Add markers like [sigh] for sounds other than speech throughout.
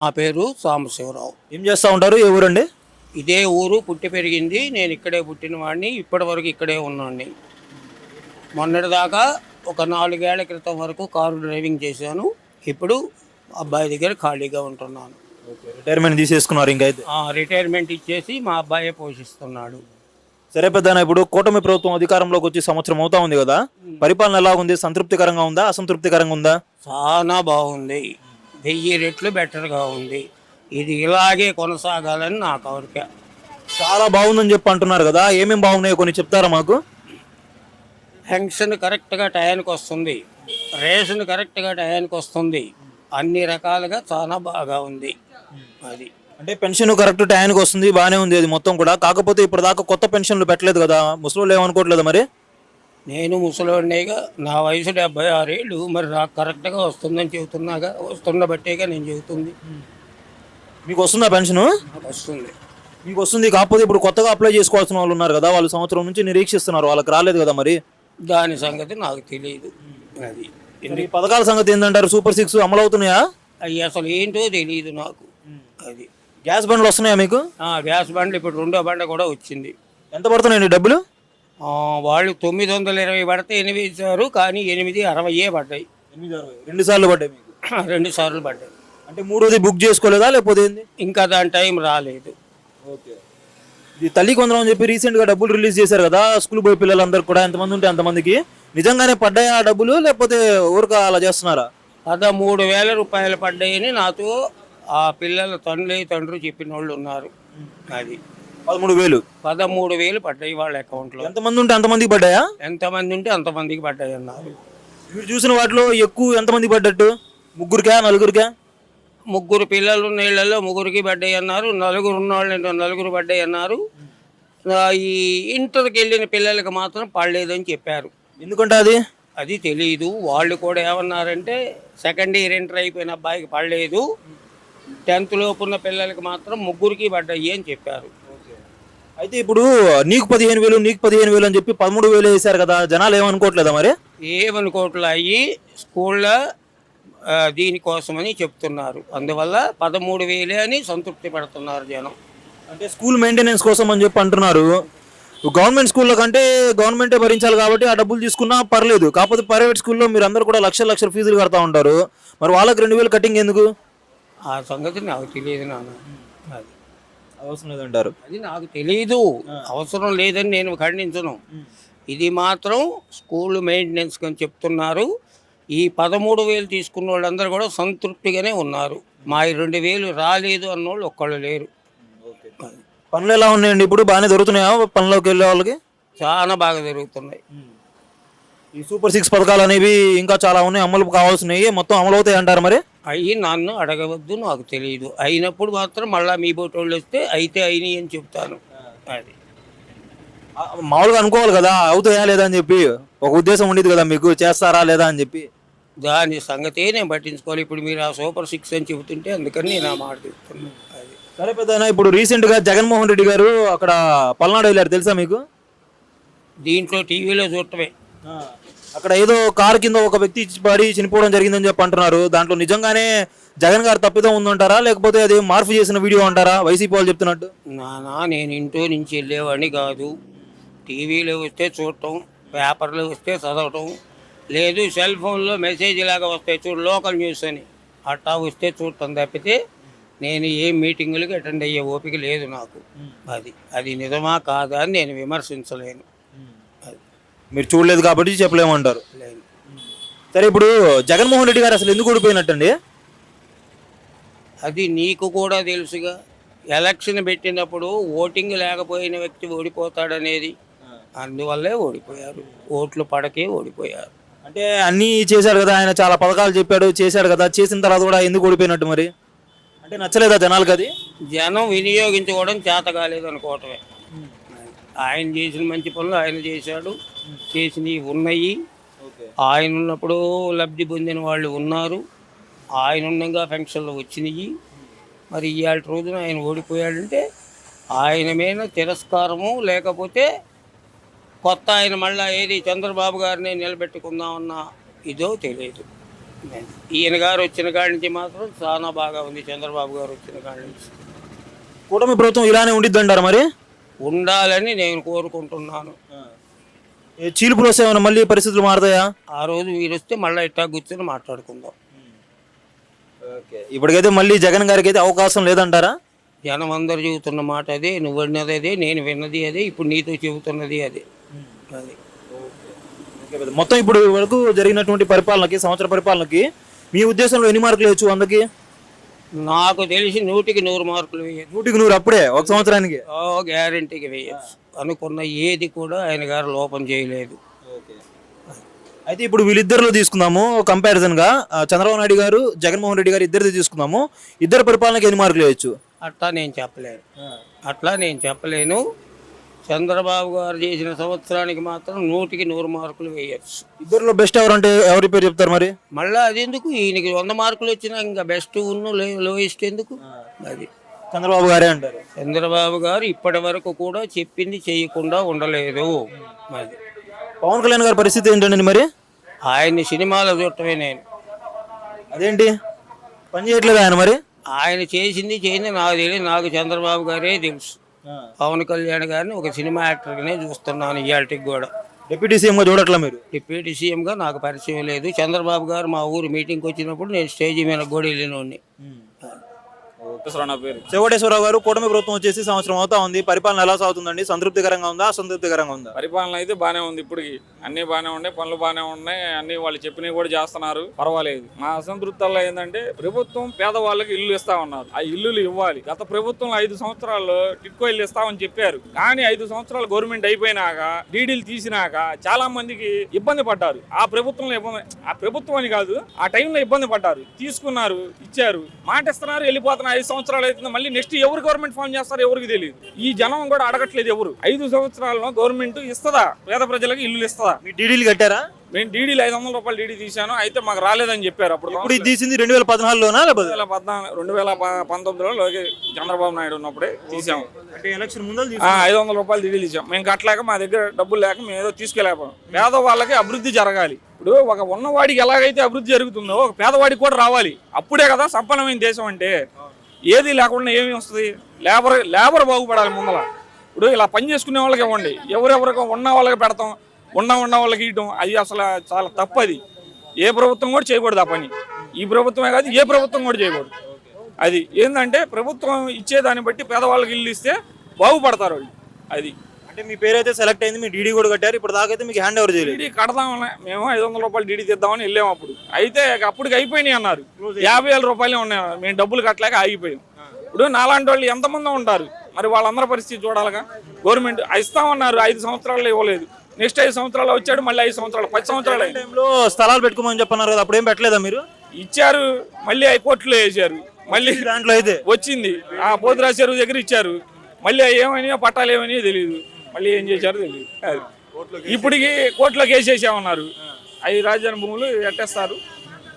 నా పేరు సాంబశివరావు. ఏం చేస్తూ ఉంటారు ఏ ఊరండి? ఇదే ఊరు పుట్టి పెరిగింది. నేను ఇక్కడే పుట్టిన వాడిని. ఇప్పటి వరకు ఇక్కడే ఉన్నాడిని మొన్నటిదాకా ఒక నాలుగేళ్ళ క్రితం వరకు కారు డ్రైవింగ్ చేశాను. ఇప్పుడు అబ్బాయి దగ్గర ఖాళీగా ఉంటున్నాను. రిటైర్మెంట్ తీసేసుకున్నారు ఇంకైతే ఆ, రిటైర్మెంట్ ఇచ్చేసి మా అబ్బాయే పోషిస్తున్నాడు. సరే పెద్ద ఇప్పుడు కూటమి ప్రభుత్వం అధికారంలోకి వచ్చి సంవత్సరం అవుతా ఉంది కదా. పరిపాలన ఎలా ఉంది? సంతృప్తికరంగా ఉందా? అసంతృప్తికరంగా ఉందా? చాలా బాగుంది. వెయ్యి రెట్లు బెటర్గా ఉంది. ఇది ఇలాగే కొనసాగాలని నా కోరిక. చాలా బాగుందని చెప్పి అంటున్నారు కదా ఏమేమి బాగున్నాయో కొన్ని చెప్తారా మాకు? పెన్షన్ కరెక్ట్గా టయానికి వస్తుంది. రేషన్ కరెక్ట్గా టయానికి వస్తుంది. అన్ని రకాలుగా చాలా బాగా ఉంది. అది. అంటే పెన్షన్ కరెక్ట్ టైంకి వస్తుంది బాగానే ఉంది అది మొత్తం కూడా. కాకపోతే ఇప్పుడు దాకా కొత్త పెన్షన్లు పెట్టలేదు కదా ముసలి ఏమనుకోవట్లేదు మరి? నేను ముసలివాడినేగా నా వయసు డెబ్బై ఆరేళ్ళు మరి నాకు కరెక్ట్గా వస్తుందని చెబుతున్నాగా వస్తున్న బట్టేగా నేను చెబుతుంది. మీకు వస్తుందా పెన్షన్? వస్తుంది. మీకు వస్తుంది కాకపోతే ఇప్పుడు కొత్తగా అప్లై చేసుకోవాల్సిన వాళ్ళు ఉన్నారు కదా వాళ్ళు సంవత్సరం నుంచి నిరీక్షిస్తున్నారు వాళ్ళకి రాలేదు కదా మరి? దాని సంగతి నాకు తెలియదు. అది ఈ పథకాల సంగతి ఏంటంటారు సూపర్ సిక్స్ అమలు అవుతున్నాయా అవి అసలు ఏంటో తెలియదు నాకు. అది. గ్యాస్ బండ్లు వస్తున్నాయా మీకు? గ్యాస్ బండ్లు ఇప్పుడు రెండో బండ కూడా వచ్చింది. ఎంత పడుతున్నాయండి డబ్బులు? వాళ్ళు తొమ్మిది వందల ఇరవై పడితే ఎనిమిది ఇచ్చారు కానీ ఎనిమిది అరవైయే పడ్డాయి. రెండు సార్లు పడ్డాయి మీకు? [clears throat] రెండు సార్లు పడ్డాయి. అంటే మూడోది బుక్ చేసుకోలేదా లేకపోతే ఏంది? ఇంకా దాని టైం రాలేదు. ఓకే. ఇది తల్లి కొందరం అని చెప్పి రీసెంట్గా డబ్బులు రిలీజ్ చేశారు కదా స్కూల్ పోయి పిల్లలందరూ కూడా ఎంతమంది ఉంటే అంతమందికి. నిజంగానే పడ్డాయా ఆ డబ్బులు లేకపోతే ఊరిక అలా చేస్తున్నారా? పదమూడు వేల రూపాయలు పడ్డాయని నాతో ఆ పిల్లల తండ్రి తండ్రి చెప్పిన వాళ్ళు ఉన్నారు అది. పదమూడు వేలు. పదమూడు వేలు పడ్డాయి వాళ్ళ అకౌంట్లో ఎంతమంది ఉంటే అంతమందికి పడ్డాయా? ఎంతమంది ఉంటే అంతమందికి పడ్డాయి అన్నారు. మీరు చూసిన వాటిలో ఎక్కువ ఎంతమంది పడ్డట్టు? ముగ్గురికా నలుగురికా? ముగ్గురు పిల్లలు ఇళ్ళలో ముగ్గురికి పడ్డాయి అన్నారు. నలుగురు ఉన్న వాళ్ళు నలుగురు పడ్డాయి అన్నారు. ఈ ఇంటర్కి వెళ్ళిన పిల్లలకి మాత్రం పడలేదని చెప్పారు. ఎందుకంటే అది? అది తెలియదు వాళ్ళు కూడా ఏమన్నారంటే సెకండ్ ఇయర్ ఎంటర్ అయిపోయిన అబ్బాయికి పడలేదు. టెన్త్ లోపు ఉన్న పిల్లలకి మాత్రం ముగ్గురికి పడ్డాయి అని చెప్పారు. అయితే ఇప్పుడు నీకు పదిహేను వేలు నీకు పదిహేను వేలు అని చెప్పి పదమూడు వేలు వేశారు కదా జనాలు ఏమనుకోవట్లేదా మరి? ఏమనుకోవట్లు అయ్యి స్కూల్లో దీనికోసమని చెప్తున్నారు. అందువల్ల పదమూడు వేలే అని సంతృప్తి పడుతున్నారు జనం. అంటే స్కూల్ మెయింటెనెన్స్ కోసం అని చెప్పి అంటున్నారు. గవర్నమెంట్ స్కూల్లో కంటే గవర్నమెంటే భరించాలి కాబట్టి ఆ డబ్బులు తీసుకున్నా పర్లేదు. కాకపోతే ప్రైవేట్ స్కూల్లో మీరు అందరూ కూడా లక్షల లక్షల ఫీజులు కడతా ఉంటారు. మరి వాళ్ళకి రెండు వేలు కటింగ్ ఎందుకు? ఆ సంగతి నాకు తెలియదు నాన్న. అది. అవసరం లేదంటారు. అది నాకు తెలియదు అవసరం లేదని నేను ఖండించను. ఇది మాత్రం స్కూల్ మెయింటెనెన్స్ అని చెప్తున్నారు. ఈ పదమూడు వేలు తీసుకున్న వాళ్ళందరూ కూడా సంతృప్తిగానే ఉన్నారు. మా ఈ రెండు వేలు రాలేదు అన్నోళ్ళు ఒక్కళ్ళు లేరు. పనులు ఎలా ఉన్నాయండి? ఇప్పుడు బాగానే దొరుకుతున్నాయా పనిలోకి వెళ్ళే వాళ్ళకి? చాలా బాగా జరుగుతున్నాయి. ఈ సూపర్ సిక్స్ పథకాలు అనేవి ఇంకా చాలా ఉన్నాయి అమలు కావాల్సినవి. మొత్తం అమలు అవుతాయి అంటారు మరి? అయ్యి నన్ను అడగవద్దు నాకు తెలియదు అయినప్పుడు మాత్రం మళ్ళీ మీ బోటి వాళ్ళు వస్తే అయితే అయినాయి అని చెప్తాను. అది. మామూలుగా అనుకోవాలి కదా అవుతాయా లేదా అని చెప్పి? ఒక ఉద్దేశం ఉండేది కదా మీకు చేస్తారా లేదా అని చెప్పి. దాని సంగతే నేను పట్టించుకోవాలి. ఇప్పుడు మీరు ఆ సూపర్ సిక్స్ అని చెబుతుంటే అందుకని నేను ఆ మాట చెప్తున్నాను. అది. సరే పెద్ద ఇప్పుడు రీసెంట్గా జగన్మోహన్ రెడ్డి గారు అక్కడ పల్నాడు వెళ్ళారు తెలుసా మీకు? దీంట్లో టీవీలో చూడటమే. అక్కడ ఏదో కారు కింద ఒక వ్యక్తి పడి చనిపోవడం జరిగిందని చెప్పి అంటున్నారు. దాంట్లో నిజంగానే జగన్ గారు తప్పిదం ఉందంటారా? లేకపోతే అది మార్పు చేసిన వీడియో అంటారా? వైసీపీ వాళ్ళు చెప్తున్నట్టు. నానా నేను ఇంట్లో నుంచి వెళ్ళేవాడిని కాదు. టీవీలో వస్తే చూడటం పేపర్లో వస్తే చదవటం లేదు సెల్ ఫోన్లో మెసేజ్ లాగా వస్తాయి చూడు లోకల్ న్యూస్ అని. అట్టా వస్తే చూడటం తప్పితే నేను ఏ మీటింగులకి అటెండ్ అయ్యే ఓపిక లేదు నాకు. అది అది నిజమా కాదా అని నేను విమర్శించలేను. మీరు చూడలేదు కాబట్టి చెప్పలేమంటారు. సరే ఇప్పుడు జగన్మోహన్ రెడ్డి గారు అసలు ఎందుకు ఓడిపోయినట్టండి? అది నీకు కూడా తెలుసుగా. ఎలక్షన్ పెట్టినప్పుడు ఓటింగ్ లేకపోయిన వ్యక్తి ఓడిపోతాడనేది. అందువల్లే ఓడిపోయారు. ఓట్లు పడకే ఓడిపోయారు. అంటే అన్నీ చేశాడు కదా ఆయన చాలా పథకాలు చెప్పాడు చేశాడు కదా చేసిన తర్వాత కూడా ఎందుకు ఓడిపోయినట్టు మరి? అంటే నచ్చలేదా జనాలకు అది? జనం వినియోగించుకోవడం చేత కాలేదు అనుకోవటమే ఆయన చేసిన మంచి పనులు ఆయన చేశాడు. చేసినవి ఉన్నాయి. ఆయన ఉన్నప్పుడు లబ్ధి పొందిన వాళ్ళు ఉన్నారు. ఆయన ఉండగా ఫంక్షన్లు వచ్చినాయి. మరి ఇవాళ రోజున ఆయన ఓడిపోయాడంటే ఆయన మీద తిరస్కారము లేకపోతే కొత్త ఆయన మళ్ళా ఏది చంద్రబాబు గారిని నిలబెట్టుకుందామన్న ఇదో తెలియదు. ఈయన గారు వచ్చిన కాడి నుంచి మాత్రం చాలా బాగా ఉంది. చంద్రబాబు గారు వచ్చిన కాడి నుంచి. కూటమి ప్రభుత్వం ఇలానే ఉండిద్ది అంటారా మరి? ఉండాలని నేను కోరుకుంటున్నాను. చీలుపులు వస్తే ఏమైనా మళ్ళీ పరిస్థితులు మారుతాయా? ఆ రోజు మీరు వస్తే మళ్ళీ ఇట్టా కూర్చొని మాట్లాడుకుందాం. ఇప్పటికైతే మళ్ళీ జగన్ గారికి అయితే అవకాశం లేదంటారా? జనం అందరు చెబుతున్న మాట అదే నువ్వు అన్నది అదే నేను విన్నది అదే ఇప్పుడు నీతో చెబుతున్నది అదే. అది. మొత్తం ఇప్పుడు వరకు జరిగినటువంటి పరిపాలనకి సంవత్సర పరిపాలనకి మీ ఉద్దేశంలో ఎన్ని మార్కులు వేయచ్చు వందకి? నాకు తెలిసి నూటికి నూరు మార్కులు వేయచ్చు. నూటికి నూరు అప్పుడే ఒక సంవత్సరానికి? గ్యారంటీకి వేయచ్చు. అనుకున్న ఏది కూడా ఆయన గారు లోపం చేయలేదు. అయితే ఇప్పుడు వీళ్ళిద్దరిలో తీసుకుందాము కంపారిజన్గా చంద్రబాబు నాయుడు గారు జగన్మోహన్ రెడ్డి గారు ఇద్దరిది తీసుకుందాము. ఇద్దరు పరిపాలనకి ఎన్ని మార్కులు వేయచ్చు? అట్లా నేను చెప్పలేను. అట్లా నేను చెప్పలేను. చంద్రబాబు గారు చేసిన సంవత్సరానికి మాత్రం నూటికి నూరు మార్కులు వేయచ్చు. ఇద్దరిలో బెస్ట్ ఎవరంటే ఎవరి పేరు చెప్తారు మరి? మళ్ళీ అది ఎందుకు? ఈయనకి వంద మార్కులు వచ్చినా ఇంకా బెస్ట్ ఉన్న లోయెస్ట్ ఎందుకు? అది. చంద్రబాబు గారే అంటారు. చంద్రబాబు గారు ఇప్పటి వరకు కూడా చెప్పింది చేయకుండా ఉండలేదు. అది. పవన్ కళ్యాణ్ గారి పరిస్థితి ఏంటండి మరి? ఆయన్ని సినిమాలో చూడటమే నేను. అదేంటి? పని చేయట్లేదు ఆయన మరి? ఆయన చేసింది చేయింది నాకు తెలియదు. నాకు చంద్రబాబు గారే తెలుసు. పవన్ కళ్యాణ్ గారిని ఒక సినిమా యాక్టర్గానే చూస్తున్నాను ఇవాళకి కూడా డిప్యూటీ సీఎం గా చూడట్లా మీరు? డిప్యూటీ సీఎంగా నాకు పరిచయం లేదు. చంద్రబాబు గారు మా ఊరు మీటింగ్కి వచ్చినప్పుడు నేను స్టేజ్ మీద వెళ్ళినోడిని పేరు చెవటేశ్వరరావు గారు కూటమి ప్రభుత్వం వచ్చేసి సంవత్సరం అవుతా ఉంది. పరిపాలన ఎలా సాగుతుందండి? సంతృప్తికరంగా ఉందా? అసంతృప్తికరంగా ఉందా? పరిపాలన అయితే బానే ఉంది ఇప్పటికి. అన్ని బానే ఉన్నాయి పనులు బానే ఉన్నాయి. అన్ని వాళ్ళు చెప్పినవి కూడా చేస్తున్నారు. పర్వాలేదు. మా అసంతృప్తుల్లో ఏంటంటే ప్రభుత్వం పేదవాళ్ళకి ఇల్లు ఇస్తా ఉన్నారు. ఆ ఇల్లులు ఇవ్వాలి. గత ప్రభుత్వం ఐదు సంవత్సరాల్లో టిట్కో ఇల్లు ఇస్తామని చెప్పారు. కానీ ఐదు సంవత్సరాలు గవర్నమెంట్ అయిపోయినాక డీడీలు తీసినాక చాలా మందికి ఇబ్బంది పడ్డారు. ఆ ప్రభుత్వంలో ఇబ్బంది ఆ ప్రభుత్వం అని కాదు ఆ టైంలో ఇబ్బంది పడ్డారు. తీసుకున్నారు ఇచ్చారు. మాట ఇస్తున్నారు వెళ్ళిపోతున్నారు. ఐదు సంవత్సరాలు అవుతుంది. మళ్ళీ నెక్స్ట్ ఎవరు గవర్నమెంట్ ఫామ్ చేస్తారో ఎవరికి తెలియదు. ఈ జనం కూడా అడగట్లేదు ఎవరు. ఐదు సంవత్సరాల్లో గవర్నమెంట్ ఇస్తుందా? పేద ప్రజలకు ఇల్లు ఇస్తుందా? మీ డీడీలు కట్టారా? మేము డీడీలు ఐదు వందల రూపాయలు డీడీ తీశాను. అయితే మాకు రాలేదని చెప్పారు అప్పుడు ఇప్పుడు ఇది తీసింది రెండు వేల పద్నాలుగులోనా రెండు వేల పద్నాలుగు రెండు వేల పంతొమ్మిదిలో లోకే చంద్రబాబు నాయుడు ఉన్నప్పుడే తీసాము అంటే ఎలక్షన్ ముందు ఐదు వందల రూపాయలు డీడీలు ఇచ్చాం మేము కట్టలేక మా దగ్గర డబ్బులు లేక మేము ఏదో తీసుకెళ్ళాము పేదవాళ్ళకి అభివృద్ధి జరగాలి. ఇప్పుడు ఒక ఉన్నవాడికి ఎలాగైతే అభివృద్ధి జరుగుతుందో ఒక పేదవాడికి కూడా రావాలి. అప్పుడే కదా సంపన్నమైన దేశం అంటే. ఏది లేకుండా ఏమి వస్తుంది? లేబర్ లేబర్ బాగుపడాలి ముందల. ఇప్పుడు ఇలా పని చేసుకునే వాళ్ళకి ఇవ్వండి. ఎవరెవరికి ఉన్న వాళ్ళకి పెడతాం ఉన్న ఉన్న వాళ్ళకి ఇవ్వడం అది అసలు చాలా తప్పది. ఏ ప్రభుత్వం కూడా చేయకూడదు ఆ పని. ఈ ప్రభుత్వమే కాదు ఏ ప్రభుత్వం కూడా చేయకూడదు. అది ఏంటంటే ప్రభుత్వం ఇచ్చేదాన్ని బట్టి పేదవాళ్ళకి ఇల్లు ఇస్తే బాగుపడతారు వాళ్ళు. అది. అంటే మీ పేరు అయితే సెలెక్ట్ అయింది మీ డీడీ కూడా కట్టారు ఇప్పుడు దాకైతే మీకు హ్యాండ్ ఓవర్ చేయలేదు. డీడీ కడదామని మేము ఐదు వందల రూపాయలు డీడీ తెద్దామని వెళ్ళాము అప్పుడు. అయితే అప్పటికి అయిపోయినాయి అన్నారు. యాభై వేల రూపాయలే ఉన్నాయి మేము డబ్బులు కట్టలేక ఆగిపోయాం. ఇప్పుడు నాలాంటి వాళ్ళు ఎంతమంది ఉంటారు. మరి వాళ్ళందరి పరిస్థితి చూడాలిగా. గవర్నమెంట్ ఇస్తామన్నారు ఐదు సంవత్సరాలు ఇవ్వలేదు. నెక్స్ట్ ఐదు సంవత్సరాలు వచ్చాడు మళ్ళీ ఐదు సంవత్సరాలు పది సంవత్సరాలు. టైంలో స్థలాలు పెట్టుకోమని చెప్పన్నారు కదా అప్పుడు ఏం పెట్టలేదా మీరు? ఇచ్చారు మళ్ళీ హైకోర్టులో వేసారు మళ్ళీ దాంట్లో అయితే. వచ్చింది. ఆ పోతురాజు చెరువు దగ్గర ఇచ్చారు. మళ్ళీ అవి ఏమైనాయో పట్టాలు ఏమైనాయో తెలియదు మళ్ళీ ఏం చేశారో తెలియదు. ఇప్పటికి కోర్టులోకి వేసేసామన్నారు అవి రాజధాని భూములు ఎట్టేస్తారు.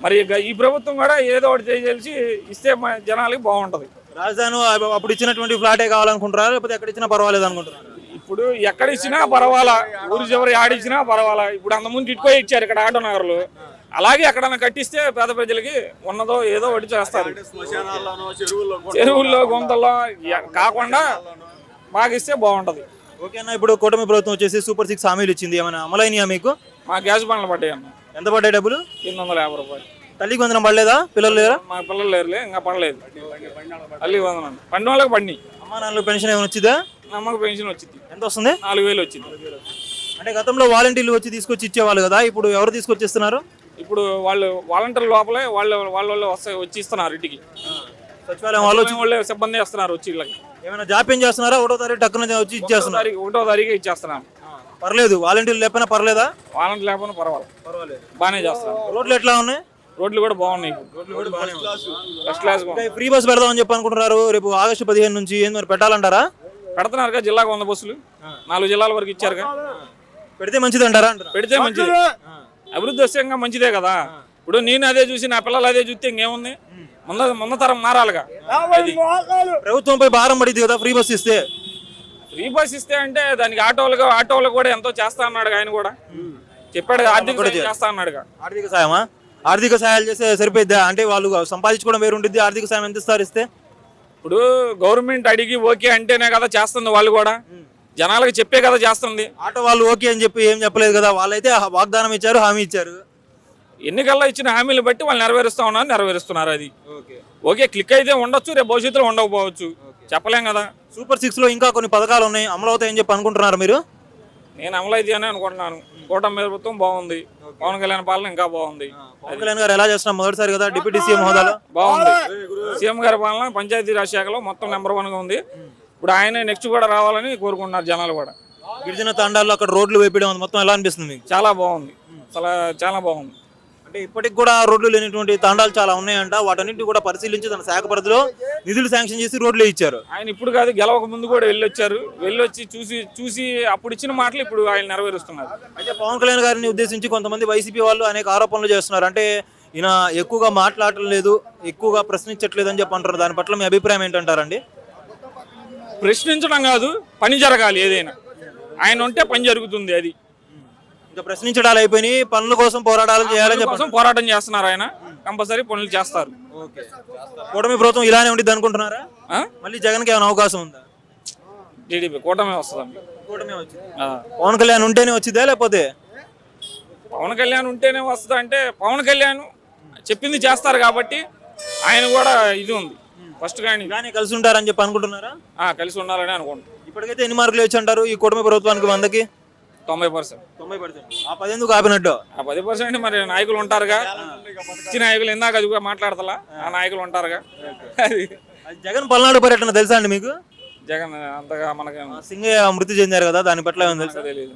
మరి ఈ ప్రభుత్వం కూడా ఏదో ఒకటి చేసి ఇస్తే జనాలకి బాగుంటది. రాజధాని అప్పుడు ఇచ్చినటువంటి ఫ్లాటే కావాలనుకుంటారా లేకపోతే ఎక్కడ ఇచ్చినా పర్వాలేదు అనుకుంటారా ఇప్పుడు ఎక్కడ ఇచ్చినా పర్వాలా. ఊరి చివరి ఆడిచ్చినా పర్వాలా. ఇప్పుడు అంతకుముందు ఇటుకో ఇచ్చారు ఇక్కడ ఆటో నగర్లో. అలాగే ఎక్కడన్నా కట్టిస్తే పేద ప్రజలకి ఉన్నదో ఏదో ఒకటి చేస్తారు. చెరువుల్లో గుంతల్లో కాకుండా మాకు ఇస్తే బాగుంటది. ఓకేనా ఇప్పుడు కూటమి ప్రభుత్వం వచ్చేసి సూపర్ సిక్స్ హామీలు ఇచ్చింది. ఏమైనా అమలైనయా మీకు? మా గ్యాస్ బండ్లు పడ్డాయి అన్న. ఎంత పడ్డాయి డబ్బులు? ఎనిమిది వందల యాభై రూపాయలు. తల్లికి వందనం పడలేదా? పిల్లలు లేరా? మా పిల్లలు లేరులే ఇంకా పడలేదు. అల్లి వందనం. పండు వాళ్ళకి పడినాయి. అమ్మా నాన్నలకు పెన్షన్ ఏమైనా వచ్చిందా? నమ్మక పెన్షన్ వచ్చింది. ఎంత వస్తుంది? నాలుగు వేలు వచ్చింది. అంటే గతంలో వాలంటీర్లు వచ్చి తీసుకొచ్చి ఇచ్చేవాళ్ళు కదా ఇప్పుడు ఎవరు తీసుకొచ్చి ఇస్తున్నారు ఇప్పుడు వాళ్ళు వాలంటీర్ లోపలే వాళ్ళు వాళ్ళ వాళ్ళు వస్తాయి వచ్చి ఇస్తున్నారు ఇంటికి. సచివాలయం వాళ్ళు వాళ్ళే సిబ్బంది ఇస్తున్నారు వచ్చి వీళ్ళకి ఏమైనా జాప్యం చేస్తున్నారా? ఒకటో తారీఖు టక్కున వచ్చి ఇచ్చేస్తున్నారు తారీఖు ఒకటో తారీఖు ఇచ్చేస్తున్నాను పర్లేదు వాలంటీర్లు లేకపోయినా పర్లేదా? వాలంటీర్ లేకపోయినా పర్వాలేదు. పర్వాలేదు. బాగానే చేస్తున్నాను రోడ్లు ఎట్లా ఉన్నాయి? రోడ్లు కూడా బాగున్నాయి. ఫస్ట్ క్లాస్ ఫ్రీ బస్ పెడదామని చెప్పి అనుకుంటున్నారు. రేపు ఆగస్టు పదిహేను నుంచి ఏం మరి పెట్టాలంటారా? పెడుతున్నారుగా జిల్లాకు వంద బస్సులు. నాలుగు జిల్లాల వరకు ఇచ్చారుగా. పెడితే మంచిది అంటారా అంటారా పెడితే మంచిది. అభివృద్ధి వస్తే ఇంకా మంచిదే కదా. ఇప్పుడు నేను అదే చూసి నా పిల్లలు అదే చూస్తే ఇంకేముంది? ముంద ముంద తరం మారాలిగా. ప్రభుత్వంపై భారం పడింది కదా ఫ్రీ బస్ ఇస్తే? ఫ్రీ బస్ ఇస్తే అంటే దానికి ఆటోలకు ఆటోలకు కూడా ఎంతో చేస్తా అన్నాడు ఆయన కూడా. చెప్పాడు ఆర్థిక చేస్తా అన్నాడుగా. ఆర్థిక సాయమా? ఆర్థిక సహాయాలు చేస్తే సరిపోద్దా అంటే వాళ్ళు సంపాదించుకోవడం వేరు ఉంటుంది ఆర్థిక సాయం ఎంత ఇస్తారు ఇస్తే? ఇప్పుడు గవర్నమెంట్ అడిగి ఓకే అంటేనే కదా చేస్తుంది వాళ్ళు కూడా. జనాలకు చెప్పే కదా చేస్తుంది. ఆటో వాళ్ళు ఓకే అని చెప్పి ఏం చెప్పలేదు కదా? వాళ్ళైతే వాగ్దానం ఇచ్చారు హామీ ఇచ్చారు. ఎన్నికల్లో ఇచ్చిన హామీలు బట్టి వాళ్ళు నెరవేరుస్తా ఉన్నారు నెరవేరుస్తున్నారు అది. ఓకే. ఓకే క్లిక్ అయితే ఉండొచ్చు రేపు భవిష్యత్తులో ఉండకపోవచ్చు. చెప్పలేం కదా. సూపర్ సిక్స్లో ఇంకా కొన్ని పథకాలు ఉన్నాయి. అమలు అవుతాయని చెప్పి అనుకుంటున్నారు మీరు? నేను అమలు అయితే అని అనుకుంటున్నాను. కూటమి ప్రభుత్వం బాగుంది. పవన్ కళ్యాణ్ పాలన ఇంకా బాగుంది. పవన్ కళ్యాణ్ గారు ఎలా చేస్తున్నారు మొదటిసారి కదా? డిప్యూటీ సీఎం హోదాలో? బాగుంది. సీఎం గారి పాలన పంచాయతీ రాజ్ శాఖలో మొత్తం నెంబర్ వన్గా ఉంది. ఇప్పుడు ఆయన నెక్స్ట్ కూడా రావాలని కోరుకుంటున్నారు జనాలు కూడా. గిరిజన తాండాల్లో అక్కడ రోడ్లు వేపడం అది మొత్తం ఎలా అనిపిస్తుంది మీకు? చాలా బాగుంది. చాలా చాలా బాగుంది. అంటే ఇప్పటికి కూడా రోడ్లు లేనటువంటి తాండాలు చాలా ఉన్నాయంట. వాటన్నింటినీ కూడా పరిశీలించి తన శాఖ పరిధిలో నిధులు శాంక్షన్ చేసి రోడ్లు ఇచ్చారు. ఆయన ఇప్పుడు కాదు గెలవక ముందు కూడా వెళ్ళొచ్చారు. వెళ్ళొచ్చి చూసి చూసి అప్పుడు ఇచ్చిన మాటలు ఇప్పుడు ఆయన నెరవేరుస్తున్నారు. అయితే పవన్ కళ్యాణ్ గారిని ఉద్దేశించి కొంతమంది వైసీపీ వాళ్ళు అనేక ఆరోపణలు చేస్తున్నారు. అంటే ఈయన ఎక్కువగా మాట్లాడటం లేదు ఎక్కువగా ప్రశ్నించట్లేదు అని చెప్పి అంటారు దాని పట్ల మీ అభిప్రాయం ఏంటంటారండి? ప్రశ్నించడం కాదు పని జరగాలి ఏదైనా. ఆయన ఉంటే పని జరుగుతుంది అది. ఇంకా ప్రశ్నించడాలు అయిపోయినాయి. పనుల కోసం పోరాటాలు చేయాలని చెప్పి కోసం పోరాటం చేస్తున్నారు ఆయన. కంపల్సరీ పనులు చేస్తారు. కూటమి ప్రభుత్వం ఇలానే ఉండిద్ది అనుకుంటున్నారా? ఆ? మళ్ళీ జగన్కి ఏమైనా అవకాశం ఉందా? టీడీపీ కూటమి వస్తుంది? కూటమి వచ్చింది. పవన్ కళ్యాణ్ ఉంటేనే వచ్చిందా లేకపోతే? పవన్ కళ్యాణ్ ఉంటేనే వస్తుంది అంటే పవన్ కళ్యాణ్ చెప్పింది చేస్తారు కాబట్టి ఆయన కూడా ఇది ఉంది. ఫస్ట్ కానీ ఇలానే కలిసి ఉంటారని చెప్పి అనుకుంటున్నారా? ఆ, కలిసి ఉండాలని అనుకుంటున్నాను ఇప్పటికైతే ఎన్ని మార్కులు వచ్చి అంటారు ఈ కూటమి ప్రభుత్వానికి వందకి? తొంభై పర్సెంట్. తొంభై పర్సెంట్. ఆ పదెందుకు ఆపినట్టు? ఆ పది పర్సెంట్ మరి నాయకులు ఉంటారుగా. ఇచ్చిన నాయకులు ఇందాక అది కూడా మాట్లాడతలా. ఆ. నాయకులు ఉంటారుగా. అది. జగన్ పల్నాడు పర్యటన తెలుసా అండి మీకు? జగన్ అంతగా మనకి సింగయ్య మృతి చెందారు కదా దాని పట్ల ఏమైనా తెలుసా? తెలియదు?